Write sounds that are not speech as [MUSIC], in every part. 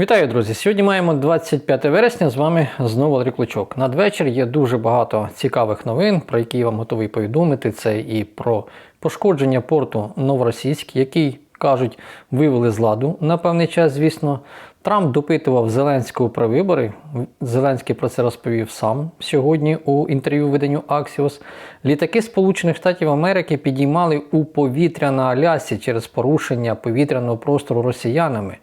Вітаю, друзі! Сьогодні маємо 25 вересня. З вами знову Андрій Клочок. Надвечір є дуже багато цікавих новин, про які я вам готовий повідомити. Це і про пошкодження порту Новоросійськ, який кажуть, вивели з ладу на певний час. Звісно, Трамп допитував Зеленського про вибори. Зеленський про це розповів сам сьогодні у інтерв'ю виданню Axios. Літаки Сполучених Штатів Америки підіймали у повітря на Алясі через порушення повітряного простору росіянами.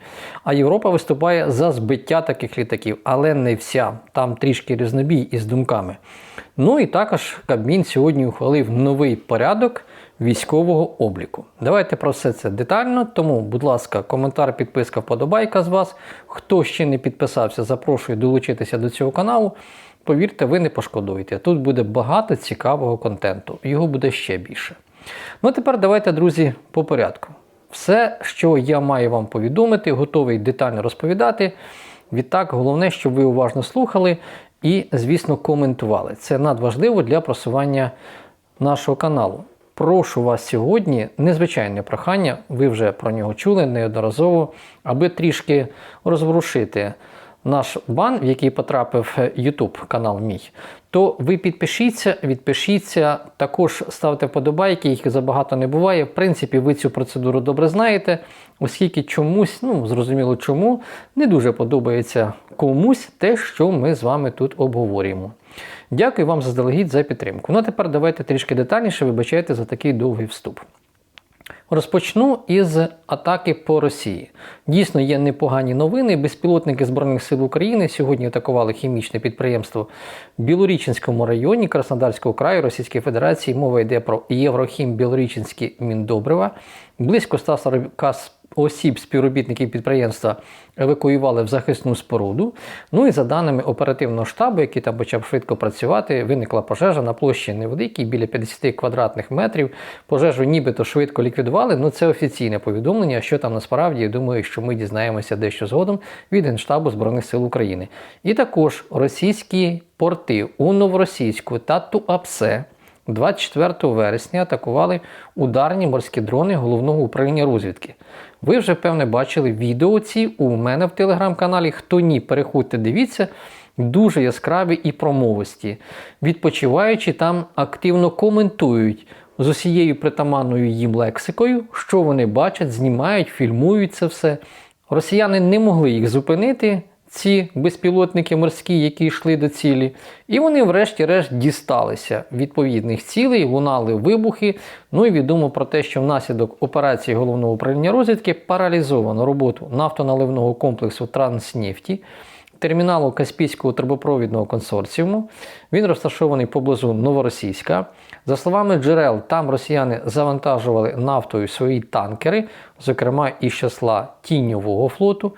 А Європа виступає за збиття таких літаків, але не вся. Там трішки різнобій із думками. Ну і також Кабмін сьогодні ухвалив новий порядок військового обліку. Давайте про все це детально. Тому, будь ласка, коментар, підписка, вподобайка з вас. Хто ще не підписався, запрошую долучитися до цього каналу. Повірте, ви не пошкодуєте. Тут буде багато цікавого контенту, його буде ще більше. Ну, а тепер давайте, друзі, по порядку. Все, що я маю вам повідомити, готовий детально розповідати. Відтак, головне, щоб ви уважно слухали і, звісно, коментували. Це надважливо для просування нашого каналу. Прошу вас сьогодні, незвичайне прохання, ви вже про нього чули неодноразово, аби трішки розворушити наш бан, в який потрапив YouTube канал мій, то ви підпишіться, відпишіться, також ставте вподобайки, їх забагато не буває. В принципі, ви цю процедуру добре знаєте, оскільки чомусь, ну зрозуміло чому, не дуже подобається комусь те, що ми з вами тут обговорюємо. Дякую вам заздалегідь за підтримку. Ну а тепер давайте трішки детальніше вибачайте за такий довгий вступ. Розпочну із атаки по Росії. Дійсно, є непогані новини. Безпілотники Збройних сил України сьогодні атакували хімічне підприємство в Білорічинському районі Краснодарського краю Російської Федерації. Мова йде про Єврохім Білорічинські Міндобрива. Близько 140 осіб, співробітників підприємства евакуювали в захисну споруду. Ну і за даними оперативного штабу, який там почав швидко працювати, виникла пожежа на площі невеликій, біля 50 квадратних метрів. Пожежу нібито швидко ліквідували. Ну це офіційне повідомлення. Що там насправді, я думаю, що ми дізнаємося дещо згодом від Генштабу Збройних сил України. І також російські порти у Новоросійську та Туапсе. 24 вересня атакували ударні морські дрони головного управління розвідки. Ви вже, певне, бачили відео ці у мене в телеграм-каналі. Хто ні, переходьте, дивіться. Дуже яскраві і промовисті. Відпочиваючи там активно коментують з усією притаманною їм лексикою, що вони бачать, знімають, фільмують це все. Росіяни не могли їх зупинити ці безпілотники морські, які йшли до цілі, і вони, врешті-решт, дісталися відповідних цілей, лунали вибухи. Ну і відомо про те, що внаслідок операції головного управління розвідки паралізовано роботу нафтоналивного комплексу Транснефті. Терміналу Каспійського трубопровідного консорціуму. Він розташований поблизу Новоросійська. За словами джерел, там росіяни завантажували нафтою свої танкери, зокрема із числа тіньового флоту.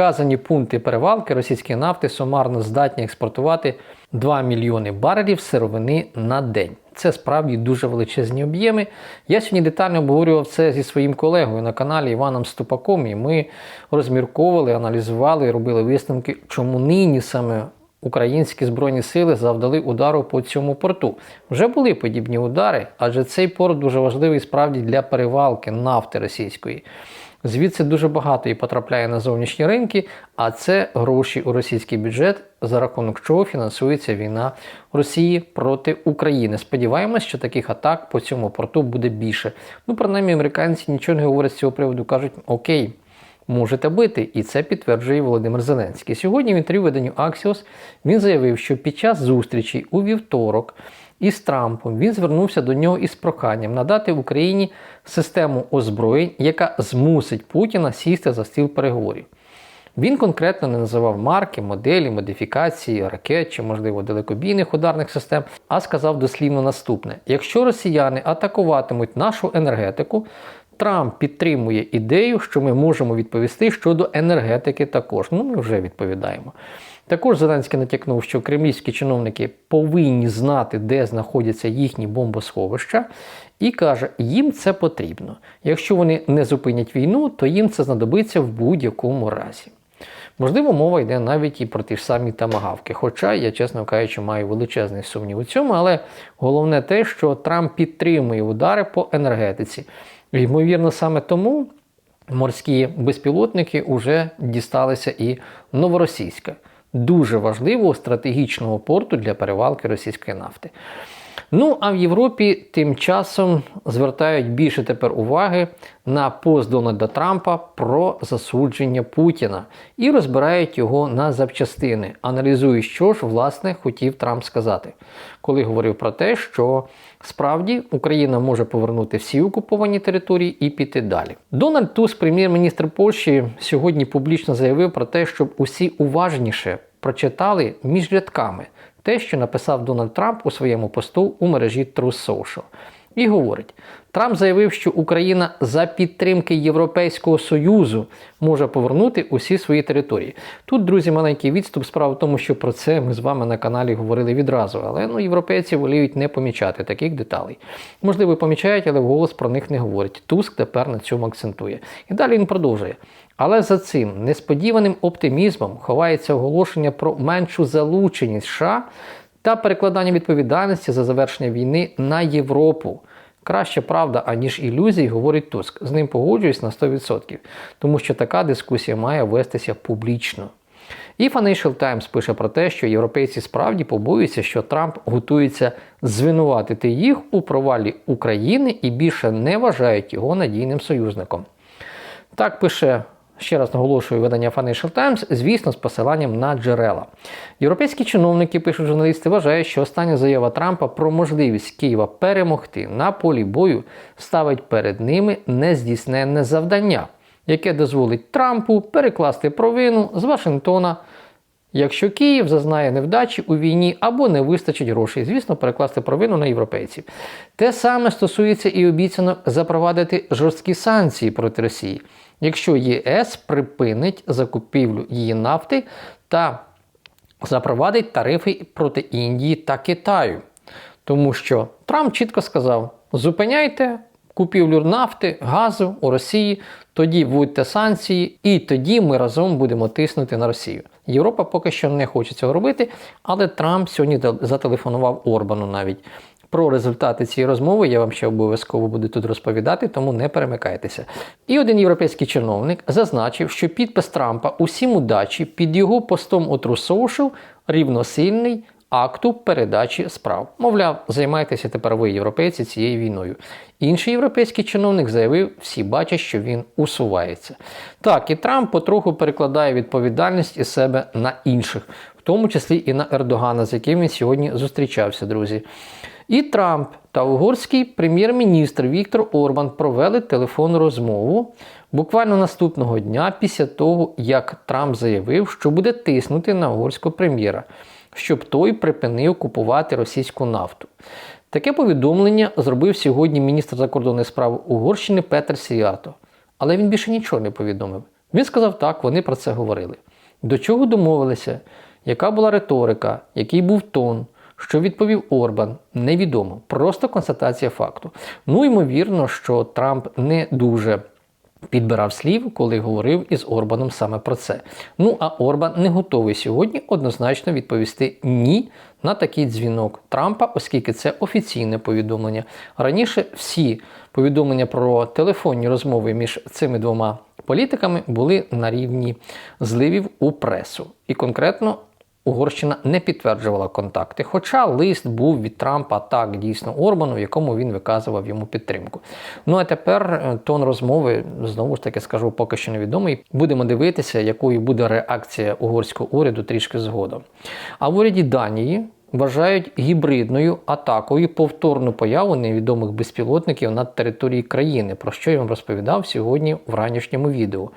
Вказані пункти перевалки російської нафти сумарно здатні експортувати 2 мільйони барелів сировини на день. Це справді дуже величезні об'єми. Я сьогодні детально обговорював це зі своїм колегою на каналі Іваном Ступаком, і ми розмірковували, аналізували робили висновки, чому нині саме українські збройні сили завдали удару по цьому порту. Вже були подібні удари, адже цей порт дуже важливий справді для перевалки нафти російської. Звідси дуже багато і потрапляє на зовнішні ринки, а це гроші у російський бюджет, за рахунок чого фінансується війна Росії проти України. Сподіваємось, що таких атак по цьому порту буде більше. Ну, принаймні, американці нічого не говорять з цього приводу, кажуть, окей. Можете бити, і це підтверджує Володимир Зеленський. Сьогодні в інтерв'ю виданню Axios він заявив, що під час зустрічі у вівторок із Трампом він звернувся до нього із проханням надати Україні систему озброєнь, яка змусить Путіна сісти за стіл переговорів. Він конкретно не називав марки, моделі, модифікації, ракет чи, можливо, далекобійних ударних систем, а сказав дослівно наступне: якщо росіяни атакуватимуть нашу енергетику, Трамп підтримує ідею, що ми можемо відповісти щодо енергетики також. Ну, ми вже відповідаємо. Також Зеленський натякнув, що кремлівські чиновники повинні знати, де знаходяться їхні бомбосховища, і каже, їм це потрібно. Якщо вони не зупинять війну, то їм це знадобиться в будь-якому разі. Можливо, мова йде навіть і про ті ж самі тамагавки. Хоча я, чесно кажучи, маю величезний сумнів у цьому, але головне те, що Трамп підтримує удари по енергетиці. Ймовірно, саме тому морські безпілотники вже дісталися і новоросійська, дуже важливого стратегічного порту для перевалки російської нафти. Ну а в Європі тим часом звертають більше тепер уваги на пост Дональда Трампа про засудження Путіна і розбирають його на запчастини, аналізують, що ж власне хотів Трамп сказати, коли говорив про те, що справді Україна може повернути всі окуповані території і піти далі. Дональд Туск, прем'єр-міністр Польщі, сьогодні публічно заявив про те, щоб усі уважніше прочитали між рядками те, що написав Дональд Трамп у своєму посту у мережі Truth Social. І говорить: Трамп заявив, що Україна за підтримки Європейського Союзу може повернути усі свої території. Тут, друзі, маленький відступ. Справа в тому, що про це ми з вами на каналі говорили відразу, але ну, європейці воліють не помічати таких деталей. Можливо, помічають, але вголос про них не говорять. Туск тепер на цьому акцентує. І далі він продовжує. Але за цим несподіваним оптимізмом ховається оголошення про меншу залученість США та перекладання відповідальності за завершення війни на Європу. Краще правда, аніж ілюзії, говорить Туск. З ним погоджуюсь на 100%, тому що така дискусія має вестися публічно. І Financial Times пише про те, що європейці справді побоюються, що Трамп готується звинуватити їх у провалі України і більше не вважають його надійним союзником. Так пише ще раз наголошую видання Financial Times, звісно, з посиланням на джерела. Європейські чиновники, пишуть журналісти, вважають, що остання заява Трампа про можливість Києва перемогти на полі бою ставить перед ними нездійсненне завдання, яке дозволить Трампу перекласти провину з Вашингтона. Якщо Київ зазнає невдачі у війні або не вистачить грошей, звісно, перекласти провину на європейців. Те саме стосується і обіцянок запровадити жорсткі санкції проти Росії якщо ЄС припинить закупівлю її нафти та запровадить тарифи проти Індії та Китаю. Тому що Трамп чітко сказав: зупиняйте купівлю нафти, газу у Росії, тоді вводьте санкції, і тоді ми разом будемо тиснути на Росію. Європа поки що не хоче цього робити, але Трамп сьогодні зателефонував Орбану навіть. Про результати цієї розмови я вам ще обов'язково буду тут розповідати, тому не перемикайтеся. І один європейський чиновник зазначив, що підпис Трампа усім удачі під його постом у True рівносильний акту передачі справ. Мовляв, займайтеся тепер ви, європейці, цією війною. Інший європейський чиновник заявив, всі бачать, що він усувається. Так, і Трамп потроху перекладає відповідальність із себе на інших, в тому числі і на Ердогана, з яким він сьогодні зустрічався, друзі. І Трамп та угорський прем'єр-міністр Віктор Орбан провели телефонну розмову буквально наступного дня після того, як Трамп заявив, що буде тиснути на угорського прем'єра, щоб той припинив купувати російську нафту. Таке повідомлення зробив сьогодні міністр закордонних справ Угорщини Петер Сіято. Але він більше нічого не повідомив. Він сказав так, вони про це говорили. До чого домовилися, яка була риторика, який був тон. Що відповів Орбан, невідомо. Просто констатація факту. Ну, ймовірно, що Трамп не дуже підбирав слів, коли говорив із Орбаном саме про це. Ну, а Орбан не готовий сьогодні однозначно відповісти ні на такий дзвінок Трампа, оскільки це офіційне повідомлення. Раніше всі повідомлення про телефонні розмови між цими двома політиками були на рівні зливів у пресу. І конкретно Угорщина не підтверджувала контакти, хоча лист був від Трампа так дійсно Орбану, в якому він виказував йому підтримку. Ну а тепер е, тон розмови знову ж таки скажу, поки що невідомий. Будемо дивитися, якою буде реакція угорського уряду трішки згодом. А в уряді Данії. Вважають гібридною атакою повторну появу невідомих безпілотників над територією країни, про що я вам розповідав сьогодні в ранішньому відео.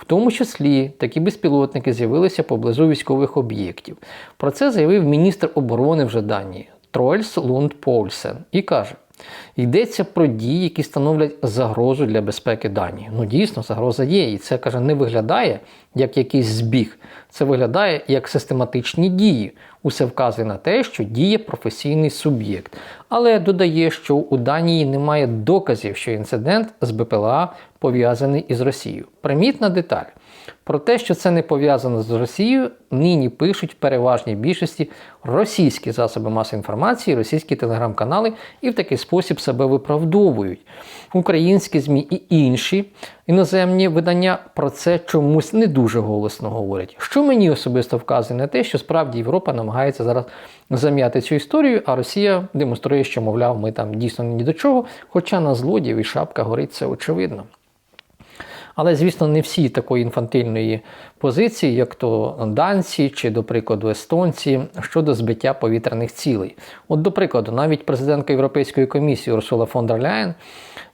В тому числі такі безпілотники з'явилися поблизу військових об'єктів. Про це заявив міністр оборони вже Данії Трольс Лунд Польсен і каже: йдеться про дії, які становлять загрозу для безпеки Данії. Ну, дійсно, загроза є, і це каже, не виглядає як якийсь збіг. Це виглядає як систематичні дії. Усе вказує на те, що діє професійний суб'єкт. Але додає, що у Данії немає доказів, що інцидент з БПЛА пов'язаний із Росією. Примітна деталь. Про те, що це не пов'язано з Росією, нині пишуть в переважній більшості російські засоби масової інформації, російські телеграм-канали і в такий спосіб себе виправдовують. Українські ЗМІ і інші іноземні видання про це чомусь не дуже голосно говорять. Що мені особисто вказує на те, що справді Європа намагається зараз зам'яти цю історію, а Росія демонструє, що, мовляв, ми там дійсно ні до чого, хоча на злодіїв і шапка горить це очевидно. Але, звісно, не всі такої інфантильної позиції, як то данці чи, до прикладу, естонці щодо збиття повітряних цілей. От, до прикладу, навіть президентка Європейської комісії Урсула фон дер Ляєн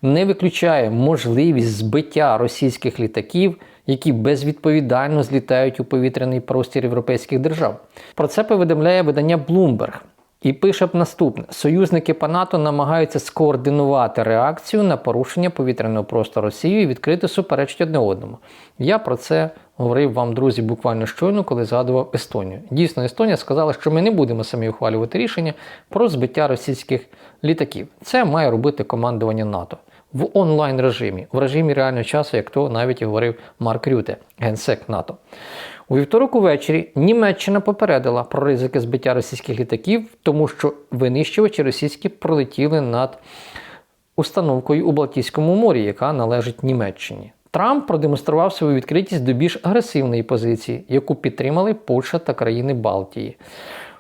не виключає можливість збиття російських літаків, які безвідповідально злітають у повітряний простір європейських держав. Про це повідомляє видання Bloomberg. І пише б наступне: союзники по НАТО намагаються скоординувати реакцію на порушення повітряного простору Росії і відкрити суперечить одне одному. Я про це говорив вам, друзі, буквально щойно, коли згадував Естонію. Дійсно, Естонія сказала, що ми не будемо самі ухвалювати рішення про збиття російських літаків. Це має робити командування НАТО. В онлайн режимі, в режимі реального часу, як то навіть і говорив Марк Рюте, генсек НАТО. У вівторок увечері Німеччина попередила про ризики збиття російських літаків, тому що винищувачі російські пролетіли над установкою у Балтійському морі, яка належить Німеччині. Трамп продемонстрував свою відкритість до більш агресивної позиції, яку підтримали Польща та країни Балтії.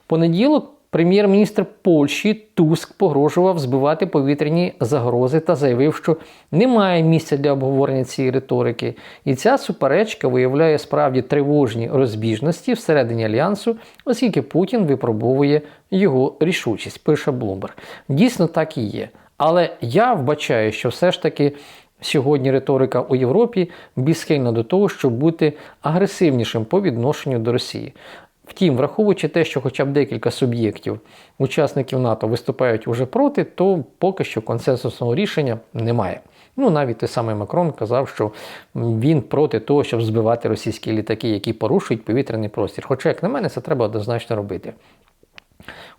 Понеділок Прем'єр-міністр Польщі Туск погрожував збивати повітряні загрози та заявив, що немає місця для обговорення цієї риторики. І ця суперечка виявляє справді тривожні розбіжності всередині альянсу, оскільки Путін випробовує його рішучість, пише Блумберг. Дійсно так і є. Але я вбачаю, що все ж таки. Сьогодні риторика у Європі більш схильна до того, щоб бути агресивнішим по відношенню до Росії. Втім, враховуючи те, що хоча б декілька суб'єктів, учасників НАТО виступають уже проти, то поки що консенсусного рішення немає. Ну, навіть той самий Макрон казав, що він проти того, щоб збивати російські літаки, які порушують повітряний простір. Хоча, як на мене, це треба однозначно робити.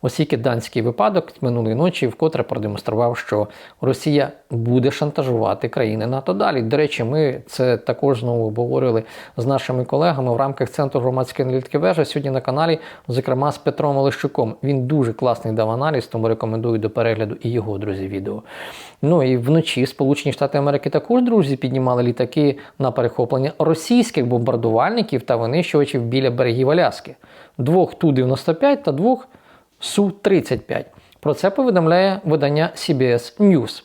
Оскільки данський випадок минулої ночі вкотре продемонстрував, що Росія буде шантажувати країни НАТО далі. До речі, ми це також знову обговорювали з нашими колегами в рамках центру громадської аналітики вежа сьогодні на каналі, зокрема з Петром Олещуком. Він дуже класний дав аналіз, тому рекомендую до перегляду і його друзі відео. Ну і вночі Сполучені Штати Америки також друзі піднімали літаки на перехоплення російських бомбардувальників та винищувачів біля берегів Аляски. Двох Ту-95 та двох Су-35. Про це повідомляє видання CBS News.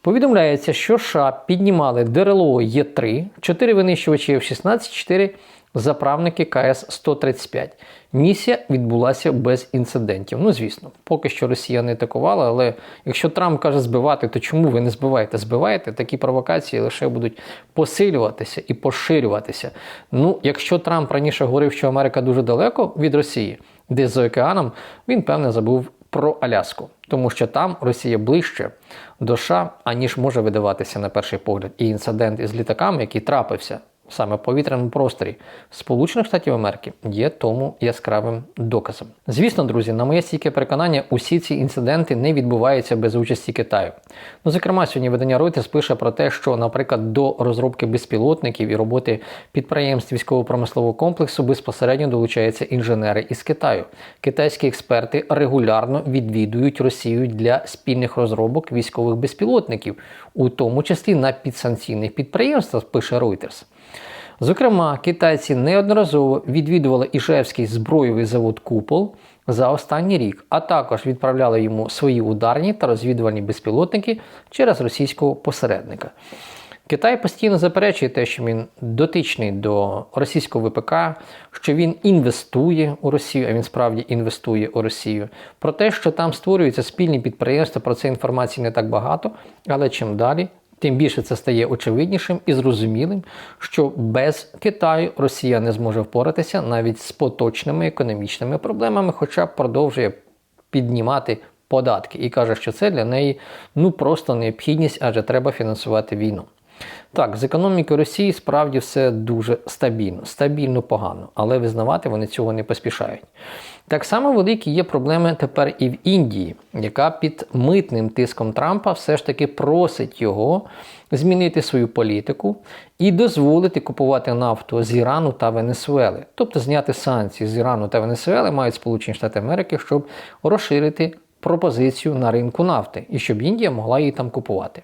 Повідомляється, що США піднімали ДРЛО Є3, 4 винищувачі F-16, 4 заправники КС-135. Місія відбулася без інцидентів. Ну, звісно, поки що Росія не атакувала, але якщо Трамп каже збивати, то чому ви не збиваєте? Збиваєте, такі провокації лише будуть посилюватися і поширюватися. Ну, якщо Трамп раніше говорив, що Америка дуже далеко від Росії, десь за океаном, він певне забув про Аляску, тому що там Росія ближче до США, аніж може видаватися на перший погляд. І інцидент із літаками, який трапився саме повітряному просторі Сполучених Штатів Америки, є тому яскравим доказом. Звісно, друзі, на моє стійке переконання, усі ці інциденти не відбуваються без участі Китаю. Ну, зокрема, сьогодні видання Reuters пише про те, що, наприклад, до розробки безпілотників і роботи підприємств військово-промислового комплексу безпосередньо долучаються інженери із Китаю. Китайські експерти регулярно відвідують Росію для спільних розробок військових безпілотників, у тому числі на підсанкційних підприємствах, пише Reuters. Зокрема, китайці неодноразово відвідували Ішевський збройовий завод Купол за останній рік, а також відправляли йому свої ударні та розвідувальні безпілотники через російського посередника. Китай постійно заперечує те, що він дотичний до російського ВПК, що він інвестує у Росію, а він справді інвестує у Росію. Про те, що там створюються спільні підприємства, про це інформації не так багато, але чим далі, Тим більше це стає очевиднішим і зрозумілим, що без Китаю Росія не зможе впоратися навіть з поточними економічними проблемами, хоча продовжує піднімати податки і каже, що це для неї ну просто необхідність, адже треба фінансувати війну. Так, з економікою Росії справді все дуже стабільно, стабільно погано, але визнавати вони цього не поспішають. Так само великі є проблеми тепер і в Індії, яка під митним тиском Трампа все ж таки просить його змінити свою політику і дозволити купувати нафту з Ірану та Венесуели, тобто зняти санкції з Ірану та Венесуели мають Сполучені Штати Америки, щоб розширити пропозицію на ринку нафти і щоб Індія могла її там купувати.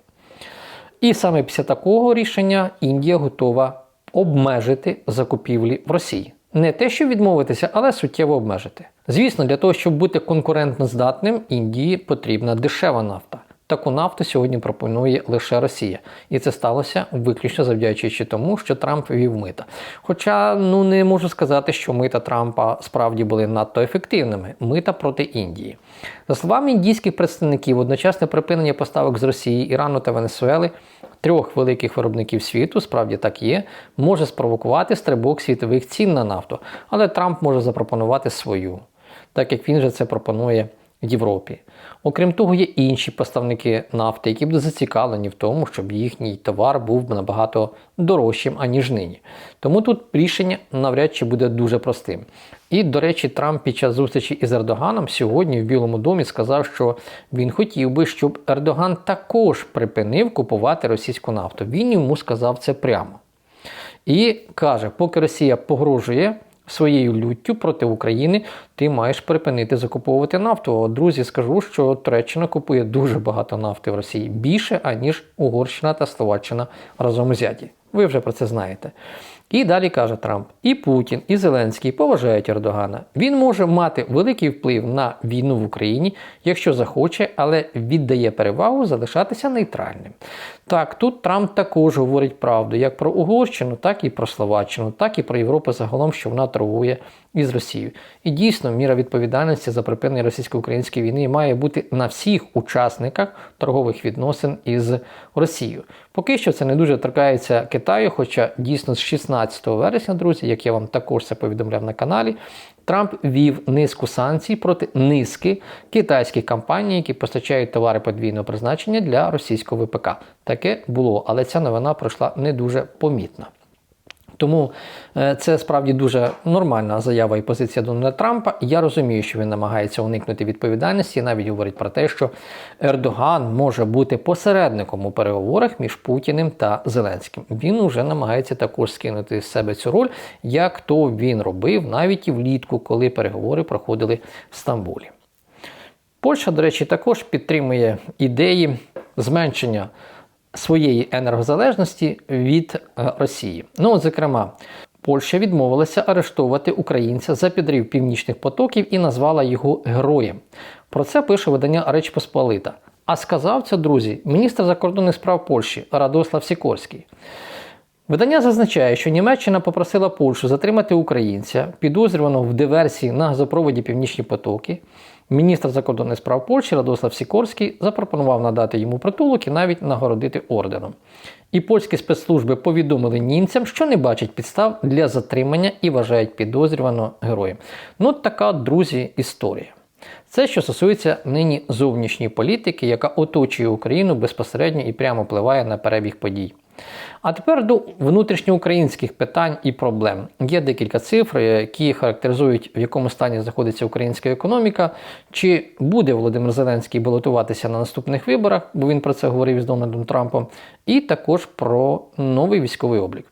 І саме після такого рішення Індія готова обмежити закупівлі в Росії. Не те, щоб відмовитися, але суттєво обмежити. Звісно, для того, щоб бути конкурентно здатним, Індії потрібна дешева нафта. Таку нафту сьогодні пропонує лише Росія, і це сталося виключно завдячуючи тому, що Трамп вів мита. Хоча ну не можу сказати, що мита Трампа справді були надто ефективними. Мита проти Індії. За словами індійських представників, одночасне припинення поставок з Росії, Ірану та Венесуели трьох великих виробників світу, справді так є, може спровокувати стрибок світових цін на нафту, але Трамп може запропонувати свою, так як він же це пропонує. Європі. Окрім того, є інші поставники нафти, які будуть зацікавлені в тому, щоб їхній товар був набагато дорожчим, аніж нині. Тому тут рішення навряд чи буде дуже простим. І, до речі, Трамп під час зустрічі із Ердоганом сьогодні в Білому домі сказав, що він хотів би, щоб Ердоган також припинив купувати російську нафту. Він йому сказав це прямо. І каже, поки Росія погрожує своєю люттю проти України, ти маєш припинити закуповувати нафту. Друзі, скажу, що Туреччина купує дуже багато нафти в Росії більше, аніж Угорщина та Словаччина разом узяті. Ви вже про це знаєте. І далі каже Трамп: і Путін, і Зеленський поважають Ердогана. Він може мати великий вплив на війну в Україні, якщо захоче, але віддає перевагу залишатися нейтральним. Так, тут Трамп також говорить правду як про Угорщину, так і про Словаччину, так і про Європу загалом, що вона торгує із Росією. І дійсно, міра відповідальності за припинення російсько-української війни має бути на всіх учасниках торгових відносин із Росією. Поки що це не дуже торкається Китаю, хоча дійсно з 16 вересня, друзі, як я вам також це повідомляв на каналі, Трамп вів низку санкцій проти низки китайських компаній, які постачають товари подвійного призначення для російського ВПК. Таке було, але ця новина пройшла не дуже помітно. Тому е, це справді дуже нормальна заява і позиція Дональда Трампа. Я розумію, що він намагається уникнути відповідальності і навіть говорить про те, що Ердоган може бути посередником у переговорах між Путіним та Зеленським. Він вже намагається також скинути з себе цю роль, як то він робив навіть і влітку, коли переговори проходили в Стамбулі. Польща, до речі, також підтримує ідеї зменшення своєї енергозалежності від е, Росії. Ну, зокрема, Польща відмовилася арештовувати українця за підрив північних потоків і назвала його героєм. Про це пише видання Реч Посполита. А сказав це, друзі, міністр закордонних справ Польщі Радослав Сікорський. Видання зазначає, що Німеччина попросила Польщу затримати українця, підозрюваного в диверсії на газопроводі Північні потоки. Міністр закордонних справ Польщі Радослав Сікорський запропонував надати йому притулок і навіть нагородити орденом. І польські спецслужби повідомили німцям, що не бачать підстав для затримання і вважають підозрюваного героєм. Ну, така, друзі, історія. Це, що стосується нині зовнішньої політики, яка оточує Україну безпосередньо і прямо впливає на перебіг подій. А тепер до внутрішньоукраїнських питань і проблем. Є декілька цифр, які характеризують, в якому стані знаходиться українська економіка, чи буде Володимир Зеленський балотуватися на наступних виборах, бо він про це говорив з Дональдом Трампом, і також про новий військовий облік.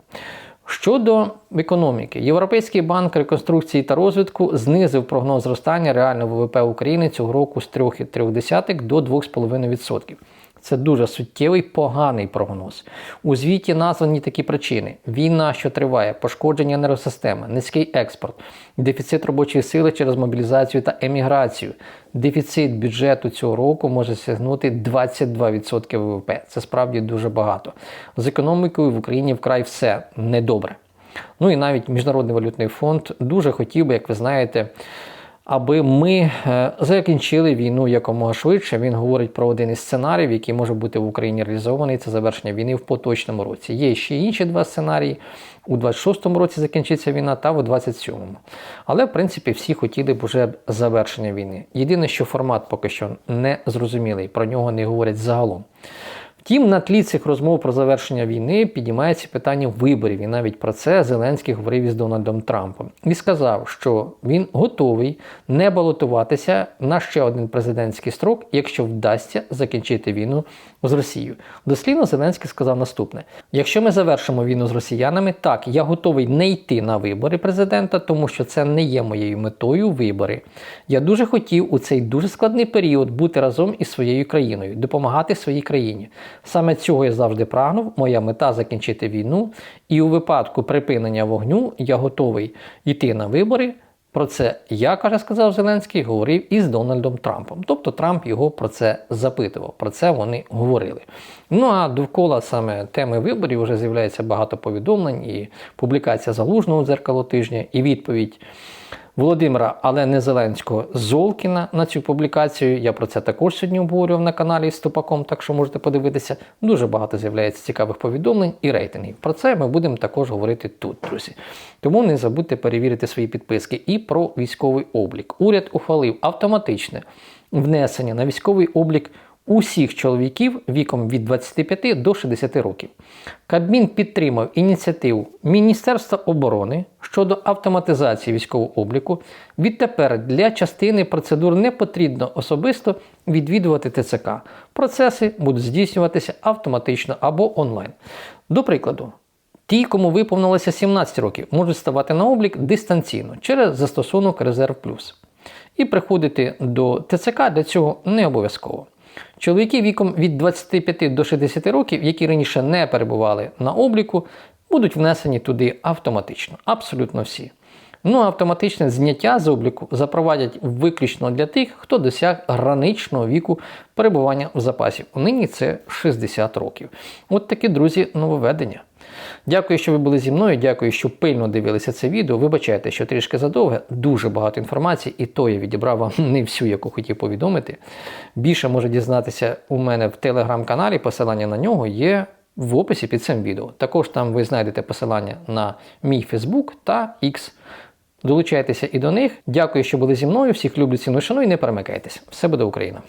Щодо економіки, Європейський банк реконструкції та розвитку знизив прогноз зростання реального ВВП України цього року з 3,3 до 2,5%. Це дуже суттєвий поганий прогноз. У звіті названі такі причини: війна, що триває, пошкодження енергосистеми, низький експорт, дефіцит робочої сили через мобілізацію та еміграцію. Дефіцит бюджету цього року може сягнути 22% ВВП. Це справді дуже багато. З економікою в Україні вкрай все недобре. Ну і навіть Міжнародний валютний фонд дуже хотів би, як ви знаєте аби ми е, закінчили війну якомога швидше. Він говорить про один із сценаріїв, який може бути в Україні реалізований. Це завершення війни в поточному році. Є ще інші два сценарії. У 26-му році закінчиться війна та у 27-му. Але, в принципі, всі хотіли б уже завершення війни. Єдине, що формат поки що не зрозумілий, про нього не говорять загалом. Втім, на тлі цих розмов про завершення війни підіймається питання виборів, і навіть про це Зеленський говорив із Дональдом Трампом і сказав, що він готовий не балотуватися на ще один президентський строк, якщо вдасться закінчити війну з Росією. Дослівно Зеленський сказав наступне: якщо ми завершимо війну з росіянами, так я готовий не йти на вибори президента, тому що це не є моєю метою вибори. Я дуже хотів у цей дуже складний період бути разом із своєю країною, допомагати своїй країні. Саме цього я завжди прагнув. Моя мета закінчити війну, і у випадку припинення вогню я готовий йти на вибори. Про це я, каже, сказав Зеленський, говорив із Дональдом Трампом. Тобто Трамп його про це запитував, про це вони говорили. Ну а довкола саме теми виборів вже з'являється багато повідомлень і публікація залужного дзеркало тижня, і відповідь. Володимира, але не Зеленського Золкіна на цю публікацію. Я про це також сьогодні обговорював на каналі з Тупаком, так що можете подивитися. Дуже багато з'являється цікавих повідомлень і рейтингів. Про це ми будемо також говорити тут, друзі. Тому не забудьте перевірити свої підписки і про військовий облік. Уряд ухвалив автоматичне внесення на військовий облік усіх чоловіків віком від 25 до 60 років. Кабмін підтримав ініціативу Міністерства оборони щодо автоматизації військового обліку. Відтепер для частини процедур не потрібно особисто відвідувати ТЦК. Процеси будуть здійснюватися автоматично або онлайн. До прикладу, Ті, кому виповнилося 17 років, можуть ставати на облік дистанційно через застосунок Резерв Плюс. І приходити до ТЦК для цього не обов'язково. Чоловіки віком від 25 до 60 років, які раніше не перебували на обліку, будуть внесені туди автоматично. Абсолютно всі. Ну, автоматичне зняття з обліку запровадять виключно для тих, хто досяг граничного віку перебування в запасі. Нині це 60 років. От такі, друзі, нововведення. Дякую, що ви були зі мною. Дякую, що пильно дивилися це відео. Вибачайте, що трішки задовге, дуже багато інформації, і то я відібрав вам [LAUGHS] не всю, яку хотів повідомити. Більше може дізнатися у мене в телеграм-каналі. Посилання на нього є в описі під цим відео. Також там ви знайдете посилання на мій Фейсбук та X. Долучайтеся і до них. Дякую, що були зі мною. Всіх люблю ціну шану і не перемикайтесь. Все буде Україна!